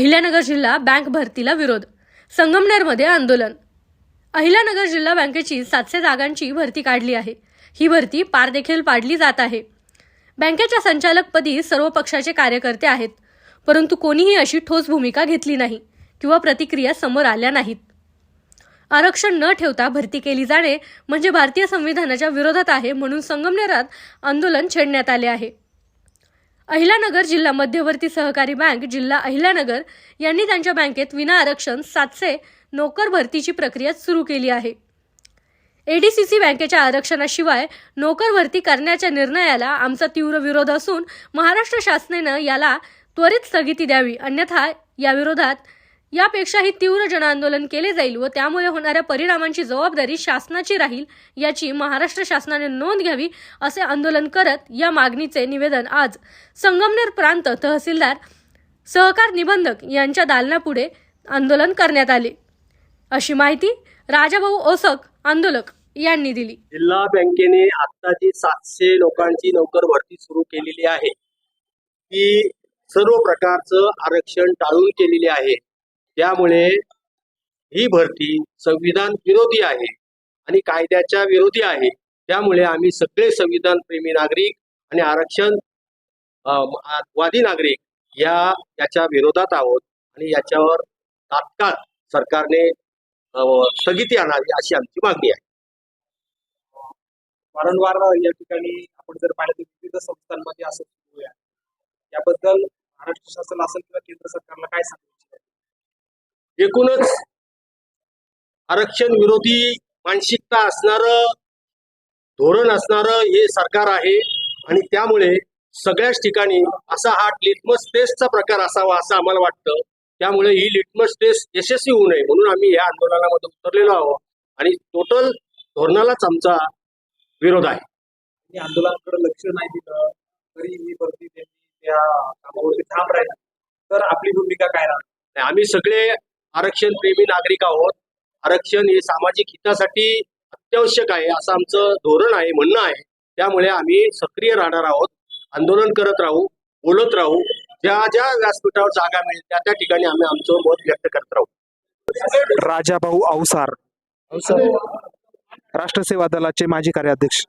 अहिल्यानगर जिल्हा बँक भरतीला विरोध. संगमनेरमध्ये आंदोलन. अहिल्यानगर जिल्हा बँकेची सातशे जागांची भरती काढली आहे. ही भरती पार देखील पाडली जात आहे. बँकेच्या संचालकपदी सर्व पक्षाचे कार्यकर्ते आहेत. परंतु कोणीही अशी ठोस भूमिका घेतली नाही किंवा प्रतिक्रिया समोर आल्या नाहीत. आरक्षण न ठेवता भरती केली जाणे म्हणजे भारतीय संविधानाच्या विरोधात आहे म्हणून संगमनेरात आंदोलन छेडण्यात आले आहे. अहिल्यानगर जिल्हा मध्यवर्ती सहकारी बँक जिल्हा अहिल्यानगर यांनी त्यांच्या बँकेत विना आरक्षण सातशे नोकर भरतीची प्रक्रिया सुरू केली आहे. एडीसीसी बँकेच्या आरक्षणाशिवाय नोकर भरती करण्याच्या निर्णयाला आमचा तीव्र विरोध असून महाराष्ट्र शासनानं याला त्वरित स्थगिती द्यावी अन्यथा याविरोधात यापेक्षाही तीव्र जनआंदोलन केले जाईल व त्यामुळे होणाऱ्या परिणामांची जबाबदारी शासनाची राहील याची महाराष्ट्र शासनाने नोंद घ्यावी असे आंदोलन करत या मागणीचे निवेदन आज संगमनेर प्रांत तहसीलदार सहकार निबंधक यांच्या दालनापुढे आंदोलन करण्यात आले. अशी माहिती राजाभाऊ ओसक आंदोलक यांनी दिली. जिल्हा बँकेने आता जी सातशे लोकांची नोकर भरती सुरू केलेली आहे ती सर्व प्रकारचं आरक्षण टाळून केलेली आहे. त्यामुळे ही भरती संविधान विरोधी आहे आणि कायद्याच्या विरोधी आहे. त्यामुळे आम्ही सगळे संविधान प्रेमी नागरिक आणि आरक्षण वादी नागरिक या याच्या विरोधात आहोत आणि याच्यावर तात्काळ सरकारने स्थगिती आणावी अशी आमची मागणी आहे. वारंवार या ठिकाणी आपण जर पाहिलं तर विविध संस्थांमध्ये असं याबद्दल महाराष्ट्र शासन असेल किंवा केंद्र सरकारला काय सांगू? एकूणच आरक्षण विरोधी मानसिकता असणारं धोरण असणारं हे सरकार आहे. आणि त्यामुळे सगळ्याच ठिकाणी असा हा लिटमस टेस्टचा प्रकार असावा असं आम्हाला वाटतं. त्यामुळे ही लिटमस टेस्ट यशस्वी होऊ नये म्हणून आम्ही या आंदोलनामध्ये उतरलेलो आहोत. आणि टोटल धोरणालाच आमचा विरोध आहे. आंदोलनाकडे लक्ष नाही दिलं तरी ही भरती त्यांनी त्या कामावरती थांब राहिला. तर आपली भूमिका काय राहणार? आम्ही सगळे आरक्षण प्रेमी नागरिक आहोत. आरक्षण हे सामाजिक हितासाठी अत्यावश्यक आहे असं आमचं धोरण आहे म्हणणं आहे. त्यामुळे आम्ही सक्रिय राहणार आहोत आंदोलन करत राहू बोलत राहू. ज्या ज्या व्यासपीठावर जागा मिळेल त्या त्या ठिकाणी आम्ही आमचं मत व्यक्त करत राहू. राजाभाऊ अवसार राष्ट्रसेवा दलाचे माजी कार्याध्यक्ष.